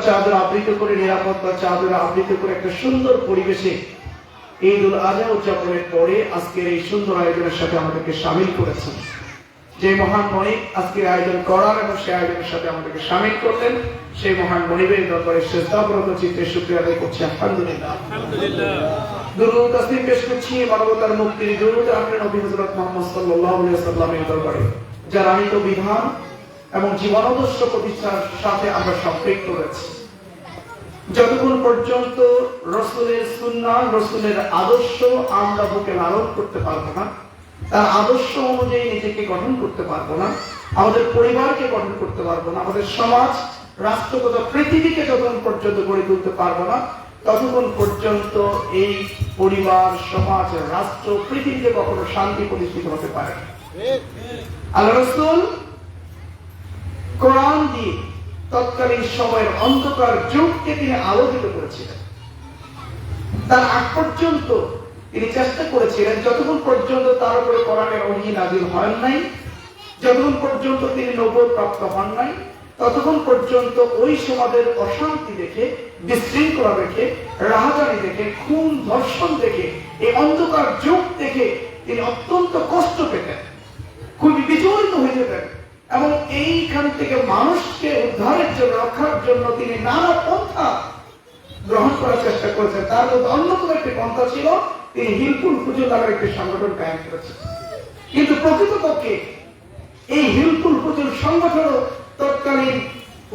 চাদর আবৃত করে নিরাপত্তা চাদর আবৃত করে একটা সুন্দর পরিবেশে ঈদ উল আজহা উদযাপনের পরে আজকের এই সুন্দর আয়োজনের সাথে আমাদেরকে সামিল করেছেন। যে মহান মনিক আজকের আয়োজন করার এবং সেই আয়োজনের সাথে আমাদেরকে সামিল করলেন সেই মহান মনিবের দরবারে শ্রেষ্ঠাবরত চিত্রে শুক্রিয়া আদায় করছি। আলহামদুলিল্লাহ। দুরুদ তাসলিম পেশ করছি মানবতার মুক্তির দুরুদ আপনি নবী হযরত মুহাম্মদ সাল্লাল্লাহু আলাইহি ওয়াসাল্লামের দরবারে। যার আনিত বিধান এবং জীবনাদর্শ প্রতিষ্ঠার সাথে আমরা সম্পৃক্ত রয়েছি যতক্ষণ পর্যন্ত রসুলের সুন্নাহ, রসুলের আদর্শ আমরা বুকে লালন করতে পারব না, তার আদর্শ অনুযায়ী নিজেকে গঠন করতে পারব না, আমাদের পরিবারকে গঠন করতে পারব না, আমাদের সমাজ, রাষ্ট্র তথা পৃথিবীকে যতক্ষণ পর্যন্ত গড়ে তুলতে পারব না, ততক্ষণ পর্যন্ত এই পরিবার, সমাজ, রাষ্ট্র, পৃথিবীতে কখনো শান্তি প্রতিষ্ঠিত হতে পারে। আল্লাহ রসুল কোরআন দিয়ে তৎকালীন সময়ের অন্ধকার যুগকে তিনি আলোকিত করেছিলেন। তার আগ পর্যন্ত তিনি চেষ্টা করেছিলেন, যতক্ষণ পর্যন্ত তার উপরে কোরআনের ওহি নাজিল হন নাই, যতক্ষণ পর্যন্ত তিনি নবদ প্রাপ্ত হন নাই, ততক্ষণ পর্যন্ত ওই সমাজের অশান্তি দেখে, বিশৃঙ্খলা দেখে, রাহাজানি দেখে, খুন, ধর্ষণ দেখে, এই অন্ধকার যুগ দেখে তিনি অত্যন্ত কষ্ট পেতেন। খুবই বিচলিত হয়ে যেতেন। এবং এইখান থেকে মানুষকে উদ্ধারের জন্য, রক্ষার জন্য তিনি নানা পন্থা গ্রহণ করার চেষ্টা করেছেন। তার মধ্যে অন্যতম একটি পন্থা ছিল, তিনি হিলপুল পুজো নামের একটি সংগঠন কায়েম করেছেন। কিন্তু প্রকৃতপক্ষে এই হিলপুল পুজোর সংগঠন তৎকালীন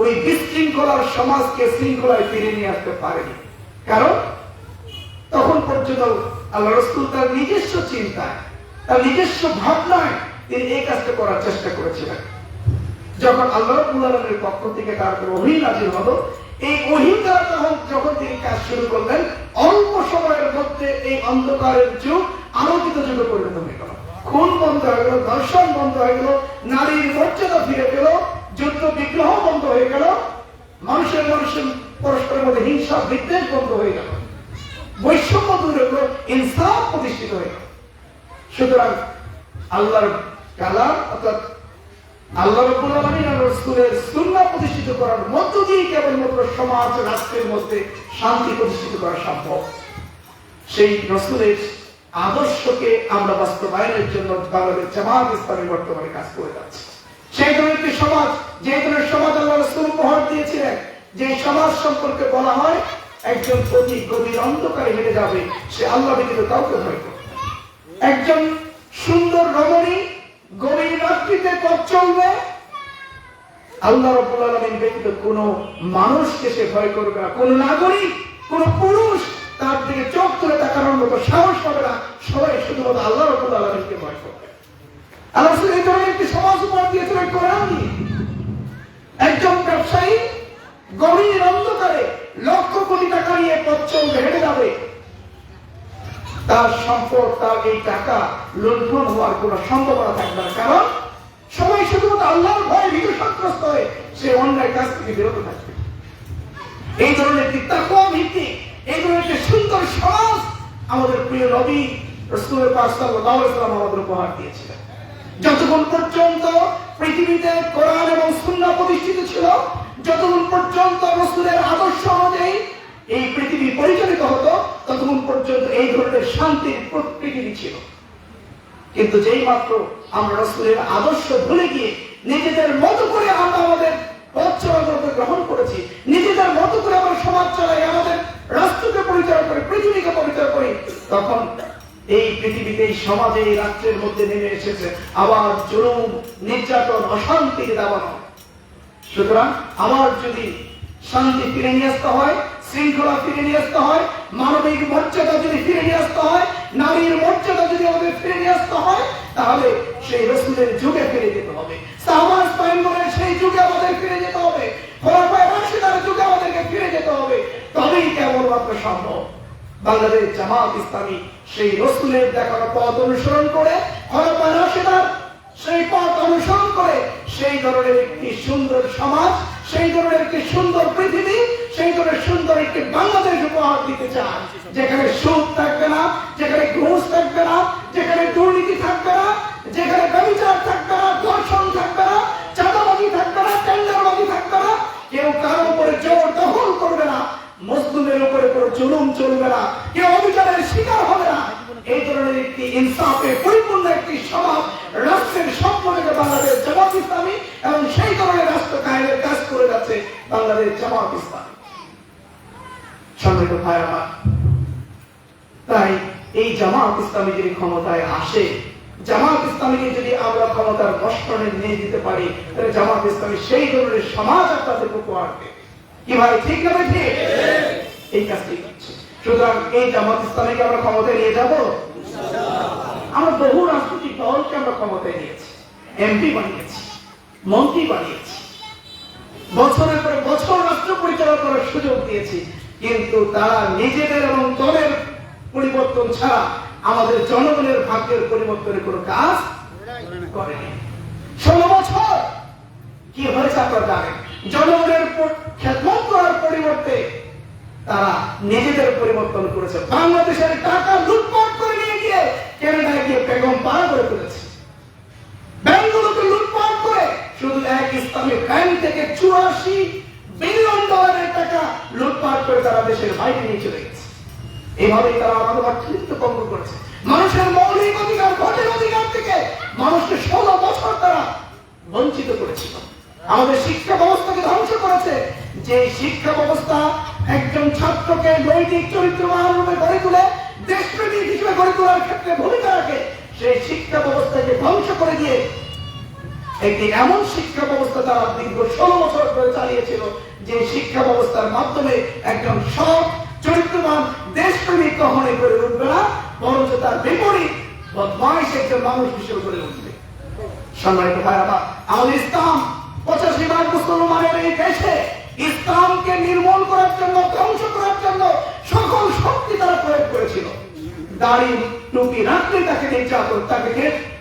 ওই বিশৃঙ্খলার সমাজকে শৃঙ্খলায় ফিরে নিয়ে আসতে পারেনি। কারণ তখন পর্যন্ত আল্লাহ রসুল তার নিজস্ব চিন্তায়, তার নিজস্ব ভাবনায় তিনি এই কাজটা করার চেষ্টা করেছিলেন। যখন আল্লাহ রাব্বুল পক্ষ থেকে তার উপর ওহী নাযিল হলো, এই ওহী দ্বারা তখন যখন তিনি কাজ শুরু করলেন, অল্প সময়ের মধ্যে এই অন্ধকারের যুগ আলোকিত যুগে পরিণত হয়ে গেল। খুন বন্ধ হয়ে গেল, ধর্ষণ বন্ধ হয়ে গেল, নারীর মর্যাদা ফিরে গেল যুদ্ধ বিগ্রহ বন্ধ হয়ে গেল, মানুষের মানুষের পরস্পরের মধ্যে হিংসা, বিদ্বেষ বন্ধ হয়ে গেল। বৈষম্য দূর হলো ইনসাফ প্রতিষ্ঠিত হয়ে গেল। সুতরাং আল্লাহর কালাম অর্থাৎ আল্লাহ রাব্বুল আলামিন আর রাসূলের সুন্নাহ প্রতিষ্ঠিত করার মধ্য দিয়ে কেবলমাত্র সমাজ রাষ্ট্রের মধ্যে শান্তি প্রতিষ্ঠিত করা সম্ভব সেই রাসূলের আদর্শকে আমরা বাস্তবায়নের জন্য বাংলাদেশ জামাত ইসলামী বর্তমানে কাজ করে যাচ্ছে সেই ধরনের একটি সমাজ, যে ধরনের সমাজ আল্লাহ রাসূল উপহার দিয়েছিলেন, যে সমাজ সম্পর্কে বলা হয়, একজন অতি গভীর অন্ধকারে হেঁটে যাবে, সে আল্লাহ ব্যতীত কাউকে ভয় করে না। একজন সুন্দর রমণী গভীর রাত্রিতে পথ চলবে? আল্লাহ রাব্বুল আলামিন ব্যতীত কোনো মানুষকে সে ভয় করবে না। কোন নাগরিক, কোন পুরুষ তার দিকে চোখ তুলে তাকানোর মতো সাহস পাবে না। সবাই শুধুমাত্র আল্লাহ রাব্বুল আলামিনকে ভয় করবে। আল্লাহ এই ধরনের একটি সমাজ উপহার দিয়েছিলেন কোরআন। একজন ব্যবসায়ী গভীর অন্ধকারে লক্ষ কোটি টাকা নিয়ে পথ চলবে, হেঁটে যাবে। তার সম্পদ, তার এই টাকা লুণ্ঠন হওয়ার কোন সম্ভাবনা থাকবে না। কারণ সবাই শুধুমাত্র আল্লাহর ভয়ে ভীত সন্ত্রস্ত হয়ে সে অন্যায় কাজ থেকে বিরত থাকবে। এই ধরনের একটি তাকুয়া এই ধরনের একটি সুন্দর সমাজ আমাদের প্রিয় নবী রসুলের আলাইহি আমাদের উপহার দিয়েছিলেন। যতক্ষণ পর্যন্ত পৃথিবীতে কোরআন এবং সুন্নাহ প্রতিষ্ঠিত ছিল, যতক্ষণ পর্যন্ত রসুলের আদর্শ অনুযায়ী এই পৃথিবী পরিচালিত হতো ততক্ষণ পর্যন্ত এই ধরনের শান্তির পৃথিবী ছিল। কিন্তু যেই মাত্র আমরা রসুলের আদর্শ ভুলে গিয়ে নিজেদের মতো করে আমরা আমাদের পথ চলাচলকে গ্রহণ করেছি, নিজেদের মতো করে আমরা সমাজ চালাই, আমাদের রাষ্ট্রকে পরিচয় করে, পৃথিবীকে পরিচয় করি, তখন এই পৃথিবীতে এই সমাজে এই রাষ্ট্রের মধ্যে নেমে এসেছে আবার জুলুম, নির্যাতন অশান্তির দাবানো সুতরাং আবার যদি শান্তি ফিরে নিয়ে আসতে হয় শৃঙ্খলা ফিরে নিয়ে আসতে হয়, মানবিক মর্যাদা যদি ফিরে নিয়ে আসতে হয়, নারীর মর্যাদা যদি আমাদের ফিরে নিয়ে আসতে হয়, তাহলে সেই রসুলের যুগে ফিরে যেতে হবে। সেই যুগে আমাদের ফিরে যেতে হবে। যুগে আমাদেরকে ফিরে যেতে হবে। তবেই কেবলমাত্র সম্ভব বাংলাদেশ জামাত ইসলামী সেই রসুলের দেখানো পথ অনুসরণ করে, খোলাফায়ে রাশিদার সেই পথ অনুসরণ করে, সেই ধরনের একটি সুন্দর সমাজ, সেই ধরনের একটি সুন্দর পৃথিবী সেই করে সুন্দর একটি বাংলাদেশ উপহার দিতে চান। যেখানে সুদ থাকবে না, যেখানে ঘুষ থাকবে না, যেখানে দুর্নীতি থাকবে না, যেখানে ব্যবচার থাকবে না, ধর্ষণ থাকবে না, চাঁদাবাজি থাকবে না, টেন্ডারবাজি থাকবে না, কেউ কারও উপরে জোর দখল করবে না, মুসলিমের উপরে কোনো জুলুম চলবে না, কেউ অবিচারের শিকার হবে না। এই ধরনের একটি ইনসাফে পরিপূর্ণ একটি সমাজ রাষ্ট্রের সম্পর্কে বাংলাদেশ জামাত ইসলামী এবং সেই ধরনের রাষ্ট্র কায়েমের কাজ করে যাচ্ছে বাংলাদেশ জামাত ইসলামী। সম্মানিত ভাই আমার। তাই এই জামাত ইসলামী যদি ক্ষমতায় আসে। জামাত ইসলামীকে যদি আমরা ক্ষমতার বস্ত্রণে নিয়ে দিতে পারি, তাহলে জামাত ইসলামী সেই ধরনের সমাজ আপনাদের উপহার ঠিক ঠিক? এই কাজটি সুতরাং এই জামাত ইসলামীকে আমরা ক্ষমতায় নিয়ে যাব? আমরা বহু রাজনৈতিক দলকে আমরা ক্ষমতায় নিয়েছি। এমপি বানিয়েছি, মন্ত্রী বানিয়েছি। বছরের পর বছর রাষ্ট্র পরিচালনা করার সুযোগ দিয়েছি। কিন্তু তারা নিজেদের এবং দলের পরিবর্তন ছাড়া আমাদের জনগণের ভাগ্যের পরিবর্তনের কোনো কাজ করেনি ষোলো বছর কি হয়েছে আপনারা জনগণের খেদমত করার পরিবর্তে তারা নিজেদের পরিবর্তন করেছে। বাংলাদেশের টাকা লুটপাট করে নিয়ে গিয়ে কেনাডায় গিয়ে বেগম পাড়া করে তুলেছে। ব্যাংকগুলোকে লুটপাট করে শুধু এক ইসলামী ব্যাংক থেকে চুরাশি বিলিয়ন ডলারের টাকা লুটপাট করে তারা দেশের বাইরে নিয়ে চলে গেছে। এইভাবেই তারা আমাদের অর্থনীতি করেছে। মানুষের মৌলিক অধিকার, ভোটের অধিকার থেকে মানুষকে ষোলো বছর তারা বঞ্চিত করেছিল। আমাদের শিক্ষা ব্যবস্থাকে ধ্বংস করেছে। যে শিক্ষা ব্যবস্থা একজন ছাত্রকে নৈতিক চরিত্রবান রূপে গড়ে তুলে, দেশপ্রেমিক হিসেবে গড়ে তোলার ক্ষেত্রে ভূমিকা রাখে, সেই শিক্ষা ব্যবস্থাকে ধ্বংস করে দিয়ে একটি এমন শিক্ষা ব্যবস্থা তারা দীর্ঘ ষোলো বছর ধরে চালিয়েছিল, যে শিক্ষা ব্যবস্থার মাধ্যমে একজন সৎ, চরিত্রবান, দেশপ্রেমিক কখনোই করে উঠবে না, বরঞ্চ তার বিপরীত বদমাইশ একজন মানুষ হিসেবে করে উঠবে। সম্মানিত ভাই আমার আমাদের ইসলাম পঁচাশি ভাগ মুসলমানের এই দেশে ইসলামকে নির্মূল করার জন্য, ধ্বংস করার জন্য সকল শক্তি তারা প্রয়োগ করেছিল। দাড়ি, টুপি রাখলে তাকে নির্যাতন, তাকে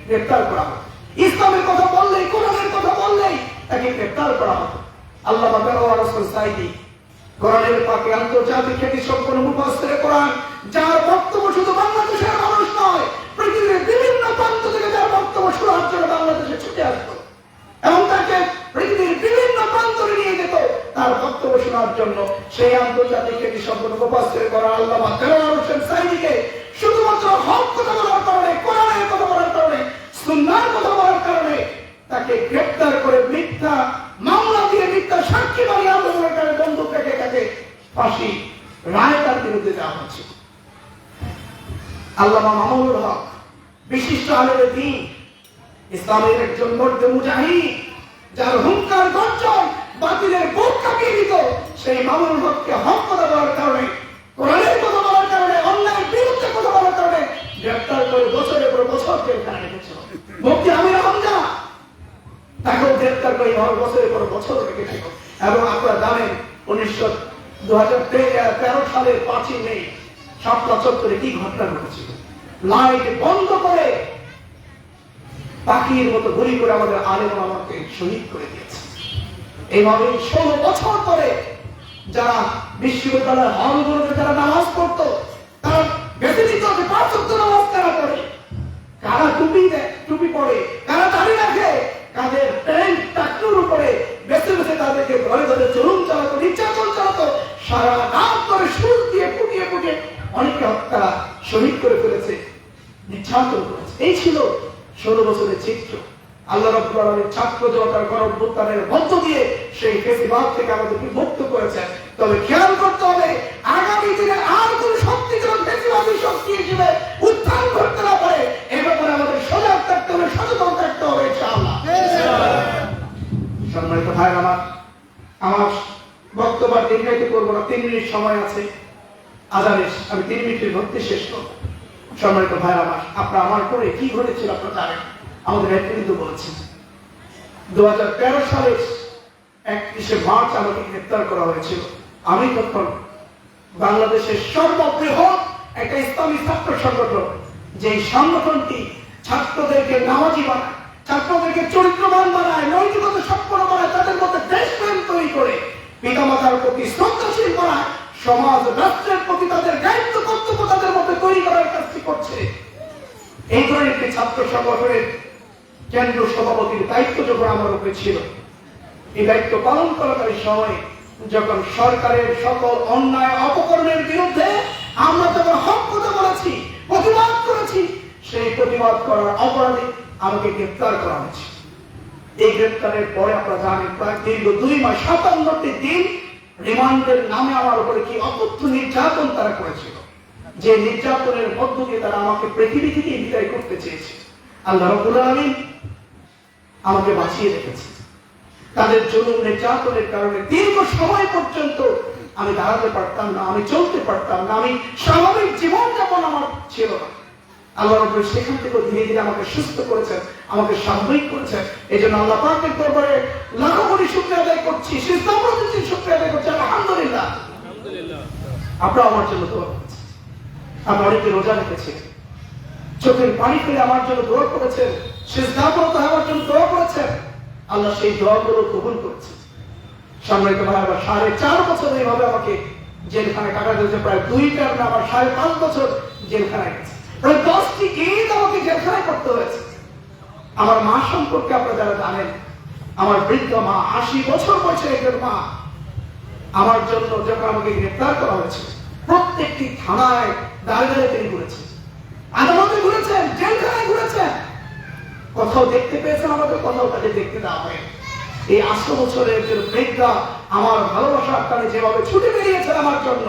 গ্রেফতার করা হতো ইসলামের কথা বললেই কোরআনের কথা বললেই তাকে গ্রেফতার করা হতো আল্লাহ সাইদি। কোরআনের পাকে আন্তর্জাতিক খ্যাতি সম্পন্ন মুফাসসিরে কোরআন, যার বক্তব্য শুধু বাংলাদেশের মানুষ নয়, পৃথিবীর বিভিন্ন প্রান্ত থেকে যার বক্তব্য শোনার জন্য বাংলাদেশে ছুটে আসতো। এবং তাকে পৃথিবীর বিভিন্ন প্রান্তরে নিয়ে যেত। তার বক্তব্য শোনার জন্য সেই আন্তর্জাতিক খ্যাতি সম্পন্ন মুফাসসিরে কোরআন দেলোয়ার হোসেন সাইদিকে শুধুমাত্র হক কথা বলার কারণে, কোরআনের কথা বলার কারণে, সুন্নাহর কথা বলার কারণে তাকে গ্রেফতার করে মিথ্যা সাক্ষী বানিয়ে আন্দোলনকারী বন্দুক রেখে তাকে ফাঁসি, রায় তার বিরুদ্ধে দেওয়া হচ্ছে। আল্লামা মামুনুল হক, বিশিষ্ট আলের দিন, ইসলামের একজন মর্দ মুজাহিদ, যার হুঙ্কার গর্জন বাতিলের বুক কাঁপিয়ে দিত, সেই মামুনুল হককে হক কথা বলার কারণে, কোরআনের কথা বলার কারণে, অন্যায়ের বিরুদ্ধে কথা বলার কারণে গ্রেফতার করে বছরের পর বছর জেলখানে রেখেছিল মুক্তি আমির হামজা তাকেও গ্রেফতার করে বছরের পর বছর রেখেছিল এবং আপনারা জানেন উনিশশো দু হাজার তেরো সালের পাঁচই মে সাতটা চত্বরে কি ঘটনা ঘটেছিল? লাইট বন্ধ করে পাখির মতো ঘুরি করে আমাদের আলেম আমাকে শহীদ করে দিয়েছে। এইভাবে ষোলো বছর পরে যারা বিশ্ববিদ্যালয়ের হলগুলোতে যারা নামাজ পড়তো, তারা বেঁচে যে পাঁচ নামাজ তারা পড়ে। কারা টুপি দেয়, টুপি পরে, কারা দাড়ি রাখে কাদের প্যান্ট টাকুর উপরে তাদেরকে ঘরে ধরে চলুন চালাতো, নির্যাতন চালাতো, সারা রাত ধরে সুর দিয়ে ফুটিয়ে ফুটিয়ে অনেকে তারা শহীদ করে ফেলেছে, নির্যাতন করেছে। এই ছিল ষোলো বছরের চিত্র। আল্লাহ রব্বুল আলমীর ছাত্র জনতার গণভ্যুত্থানের মধ্য দিয়ে সেই ফেসিবাদ থেকে আমাদেরকে মুক্ত করেছেন। তবে খেয়াল করতে সময় আছে। আজানের আমি তিন মিনিটের মধ্যে শেষ করব। সম্মানিত ভাই আমার, আপনার আমার করে কি ঘটেছিল আপনারা জানেন? আমাদের নেতৃত্ব বলেছেন দু হাজার তেরো সালের একত্রিশে মার্চ আমাকে গ্রেপ্তার করা হয়েছিল। আমি তখন বাংলাদেশের সর্ববৃহৎ একটা ইসলামী ছাত্র সংগঠন যে সংগঠনটি ছাত্রদেরকে নামাজি বানায়, ছাত্রদেরকে চরিত্রবান বানায়, নৈতিকতা সম্পন্ন বানায়, তাদের মধ্যে দেশপ্রেম তৈরি করে, পিতামাতার প্রতি শ্রদ্ধাশীল বানায় সমাজ রাষ্ট্রের প্রতি তাদের দায়িত্ব, কর্তব্য তাদের মধ্যে তৈরি করার কাজটি করছে? এই ধরনের একটি ছাত্র সংগঠনের কেন্দ্র সভাপতির দায়িত্ব যখন আমার উপরে ছিল, এই দায়িত্ব পালন করাকারী সময় যখন সরকারের সকল অন্যায় অপকরণের বিরুদ্ধে আমরা যখন হক কথা বলেছি, প্রতিবাদ করেছি, সেই প্রতিবাদ করার অপরাধে আমাকে গ্রেপ্তার করা হয়েছে। এই গ্রেপ্তারের পরে আপনারা জানেন প্রায় দীর্ঘ দুই মাস, সাতান্নটি দিন রিমান্ডের নামে আমার উপরে কি অকথ্য নির্যাতন তারা করেছিল? যে নির্যাতনের মধ্য দিয়ে তারা আমাকে পৃথিবী থেকে বিদায় করতে চেয়েছে। আল্লাহ রবুল আলমিন আমাকে বাঁচিয়ে রেখেছে। তাদের জুলুম, নির্যাতনের কারণে দীর্ঘ সময় পর্যন্ত আমি দাঁড়াতে পারতাম না, আমি চলতে পারতাম না, আমি স্বাভাবিক জীবনযাপন আমার ছিল না। আল্লাহ রব্বুল সেখান থেকে ধীরে ধীরে আমাকে সুস্থ করেছেন আমাকে স্বাভাবিক করেছেন। এই জন্য আল্লাহ পাকের দরবারে লাখো কোটি শুক্রিয়া আদায় করছি সিস্তাম প্রতিদিন শুক্রিয়া আদায় করছি আলহামদুলিল্লাহ। আপনারা আমার জন্য দোয়া করছেন। আমি অনেকে রোজা রেখেছি। চোখের পানি ফেলে আমার জন্য দোয়া করেছেন। সিদ্ধান্ত আমার জন্য দোয়া করেছেন। আল্লাহ সেই দোয়াগুলো কবুল করেছে। সম্মানিত ভাই আবার সাড়ে চার বছর এইভাবে আমাকে জেলখানে কাটাতে হয়েছে প্রায় দুই কারণে আমার সাড়ে পাঁচ বছর জেলখানায় গেছে। প্রায় দশটি ঈদ আমাকে করতে হয়েছে। আমার মা সম্পর্কে আপনারা যারা জানেন, আমার বৃদ্ধ মা আশি বছর বয়সে একজন মা। আমার জন্য যখন আমাকে গ্রেপ্তার করা হয়েছে, প্রত্যেকটি থানায় দাঁড়িয়ে দাঁড়িয়ে তিনি ঘুরেছেন। আদালতে ঘুরেছেন, জেলখানায় ঘুরেছেন। কোথাও দেখতে পেয়েছেন আমাকে কোথাও তাকে দেখতে দেওয়া হয় এই আশো বছরের একজন বৃদ্ধা আমার ভালোবাসার টানে যেভাবে ছুটে বেরিয়েছেন আমার জন্য,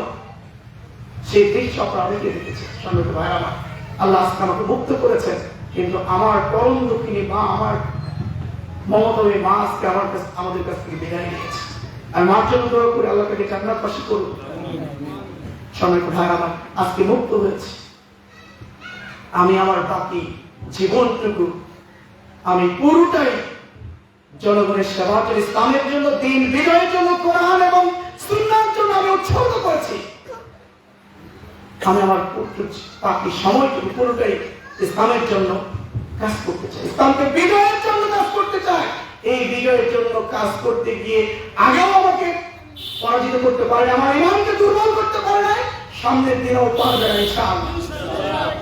সেই দৃশ্য আপনারা অনেকে দেখেছেন। সম্মিলিত ভাই আমার। আল্লাহ আজকে আমাকে মুক্ত করেছেন। কিন্তু আমার পরম দুঃখিনী মা, আমার মা আজকে আমার কাছে আমাদের কাছ থেকে বিদায় নিয়েছে। আর মার জন্য করে আল্লাহ তাকে পাশে করুন। সম্মিলিত ভাই আমার আজকে মুক্ত হয়েছে। আমি আমার বাকি জীবনটুকু আমি পুরোটাই জনগণের সেবার জন্য ইসলামের জন্য, দিন বিজয়ের জন্য, কোরআন এবং সুন্নার জন্য আমি উৎসর্গ করেছি। আমি আমার বাকি সময়টুকু পুরোটাই ইসলামের জন্য কাজ করতে চাই। ইসলামকে বিজয়ের জন্য কাজ করতে চাই। এই বিজয়ের জন্য কাজ করতে গিয়ে আগেও আমাকে পরাজিত করতে পারে আমার ইমানকে দুর্বল করতে পারে না সামনের দিনেও পারবে না, ইনশাআল্লাহ।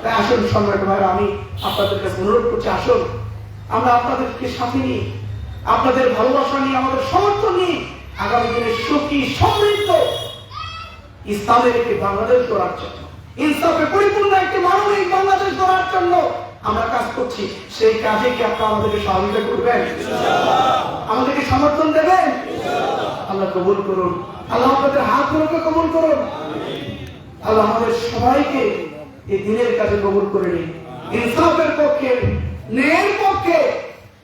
তাই আসুন সম্রাট ভাইরা আমি আপনাদের কাছে অনুরোধ করছি, আসুন। আমরা আপনাদেরকে সাথে নিয়ে আপনাদের ভালোবাসা নিয়ে, আমাদের সমর্থন নিয়ে আগামী দিনে সুখী, সমৃদ্ধ ইসলামের একটি বাংলাদেশ গড়ার জন্য। ইনসাফে পরিপূর্ণ একটি মানবিক বাংলাদেশ গড়ার জন্য আমরা কাজ করছি। সেই কাজে কি আপনারা আমাদেরকে সহযোগিতা করবেন? আমাদেরকে সমর্থন দেবেন? আল্লাহ কবুল করুন। আল্লাহ আপনাদের হাত গুলোকে কবুল করুন। আল্লাহ আমাদের সবাইকে এই দিনের কাজে কবুল করে নিন। ইনসাফের পক্ষে, ন্যায়ের পক্ষে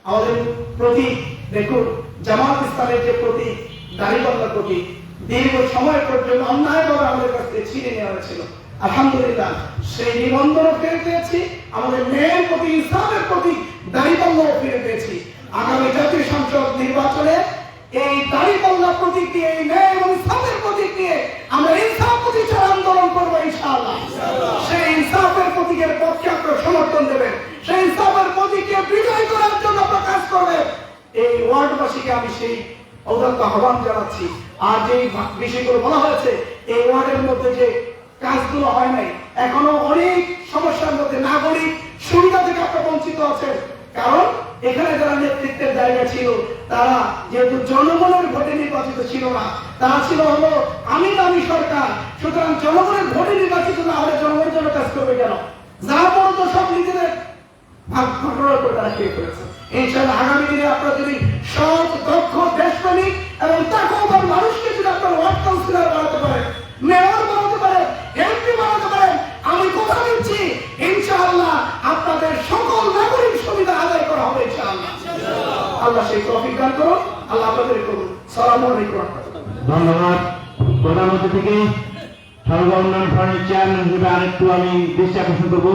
আমাদের প্রতি দেখুন, জামাত ইসলামের যে প্রতি দাঁড়িপাল্লার প্রতি দীর্ঘ সময় পর্যন্ত অন্যায়ভাবে আমাদের কাছ থেকে ছিনে নেওয়া হয়েছিল। আলহামদুলিল্লাহ, সেই নিবন্ধনও ফিরে পেয়েছি, আমাদের ন্যায়ের প্রতি, ইসলামের প্রতি দাঁড়িপাল্লাও ফিরে পেয়েছি। আগামী জাতীয় সংসদ নির্বাচনে এই দাঁড়িপাল্লা প্রতীক এই ন্যায় এবং ইসলামের প্রতীক আমরা ইনসাফ প্রতিষ্ঠার আন্দোলন করব ইনশাআল্লাহ। সেই ইনসাফের প্রতীকের পক্ষে আপনারা সমর্থন দেবেন। সেই ইনসাফের প্রতীককে বিজয় করার জন্য আপনারা কাজ করবেন। এই ওয়ার্ডবাসীকে আমি সেই অত্যন্ত আহ্বান জানাচ্ছি। আর যে বিষয়গুলো বলা হয়েছে, এই ওয়ার্ডের মধ্যে যে কাজগুলো হয় নাই। এখনও অনেক সমস্যার মধ্যে নাগরিক সুবিধা থেকে আপনারা বঞ্চিত আছেন। কারণ এখানে যারা নেতৃত্বের জায়গা ছিল, তারা যেহেতু জনগণের ভোটে নির্বাচিত ছিল না, তারা ছিল হলো আমি দামি সরকার, সুতরাং জনগণের ভোটে নির্বাচিত না হলে জনগণের জন্য কাজ করবে কেন? যা পর্যন্ত সব নিজেদের ভাগ ভাগড়া করে তারা খেয়ে ফেলেছে ইনশাআল্লাহ আগামী দিনে আপনারা যদি সৎ, দক্ষ দেশপ্রেমিক এবং তাকওয়াবান মানুষকে যদি আপনারা ওয়ার্ড কাউন্সিলর বানাতে পারেন মেয়র বানাতে পারেন এমপি বানাতে পারেন আমি কথা দিচ্ছি ইনশাআল্লাহ আপনাদের সকল নাগরিক সুবিধা আদায় করা হবে ইনশাআল্লাহ আল্লাহ সেই তৌফিক দান করুন ধন্যবাদ। প্রধানমন্ত্রী থেকে সর্ব উন্নয়ন ফান্ডের চেয়ারম্যান হিসেবে আরেকটু আমি দৃষ্টি আকর্ষণ করব।